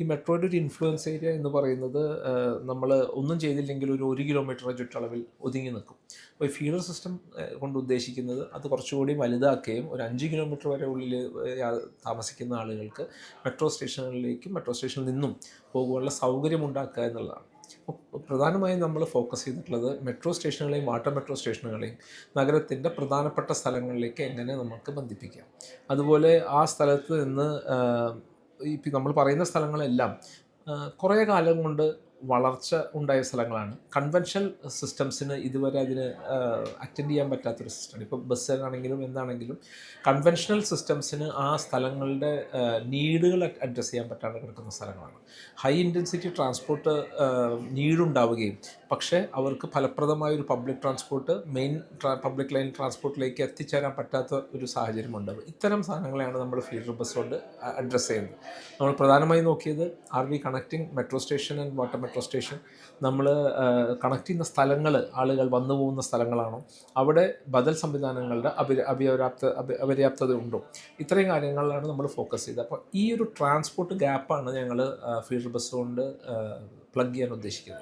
ഈ മെട്രോയുടെ ഒരു ഇൻഫ്ലുവൻസ് ഏരിയ എന്ന് പറയുന്നത് നമ്മൾ ഒന്നും ചെയ്തില്ലെങ്കിൽ ഒരു ഒരു കിലോമീറ്റർ ചുറ്റളവിൽ ഒതുങ്ങി നിൽക്കും. അപ്പോൾ ഈ ഫീഡർ സിസ്റ്റം കൊണ്ട് ഉദ്ദേശിക്കുന്നത് അത് കുറച്ചുകൂടി വലുതാക്കുകയും ഒരു അഞ്ച് കിലോമീറ്റർ വരെ ഉള്ളിൽ താമസിക്കുന്ന ആളുകൾക്ക് മെട്രോ സ്റ്റേഷനുകളിലേക്കും മെട്രോ സ്റ്റേഷനിൽ നിന്നും പോകുവാനുള്ള സൗകര്യം ഉണ്ടാക്കുക എന്നുള്ളതാണ്. പ്രധാനമായും നമ്മൾ ഫോക്കസ് ചെയ്തിട്ടുള്ളത് മെട്രോ സ്റ്റേഷനുകളെയും വാട്ടർ മെട്രോ സ്റ്റേഷനുകളെയും നഗരത്തിന്റെ പ്രധാനപ്പെട്ട സ്ഥലങ്ങളിലേക്ക് എങ്ങനെ നമുക്ക് ബന്ധിപ്പിക്കാം. അതുപോലെ ആ സ്ഥലത്ത് നിന്ന് ഇപ്പം നമ്മൾ പറയുന്ന സ്ഥലങ്ങളെല്ലാം കുറേ കാലം കൊണ്ട് വളർച്ച ഉണ്ടായ സ്ഥലങ്ങളാണ്. കൺവെൻഷണൽ സിസ്റ്റംസിന് ഇതുവരെ അതിന് അറ്റൻഡ് ചെയ്യാൻ പറ്റാത്തൊരു സിസ്റ്റമാണ് ഇപ്പോൾ ബസ്സിനാണെങ്കിലും എന്താണെങ്കിലും കൺവെൻഷണൽ സിസ്റ്റംസിന് ആ സ്ഥലങ്ങളുടെ നീഡുകൾ അഡ്രസ്സ് ചെയ്യാൻ പറ്റാതെ കിടക്കുന്ന സ്ഥലങ്ങളാണ്. ഹൈ ഇന്റൻസിറ്റി ട്രാൻസ്പോർട്ട് നീഡുണ്ടാവുകയും പക്ഷേ അവർക്ക് ഫലപ്രദമായ ഒരു public transport main public line ട്രാൻസ്പോർട്ടിലേക്ക് എത്തിച്ചേരാൻ പറ്റാത്ത ഒരു സാഹചര്യമുണ്ട്. ഇത്തരം സാധനങ്ങളെയാണ് നമ്മൾ ഫീഡർ ബസ് കൊണ്ട് അഡ്രസ്സ് ചെയ്യുന്നത്. നമ്മൾ പ്രധാനമായും നോക്കിയത് R V connecting metro station and water metro station നമ്മൾ കണക്ട് ചെയ്യുന്ന സ്ഥലങ്ങൾ ആളുകൾ വന്നു പോകുന്ന സ്ഥലങ്ങളാണോ? അവിടെ ബദൽ സംവിധാനങ്ങളുടെ അപര്യ അപര്യാപ്ത അപര്യാപ്തത ഉണ്ടോ? ഇത്രയും കാര്യങ്ങളിലാണ് നമ്മൾ ഫോക്കസ് ചെയ്തത്. അപ്പോൾ ഈ ഒരു ട്രാൻസ്പോർട്ട് ഗ്യാപ്പാണ് ഞങ്ങൾ ഫീഡർ ബസ് കൊണ്ട് പ്ലഗ് ചെയ്യാൻ ഉദ്ദേശിക്കുന്നത്.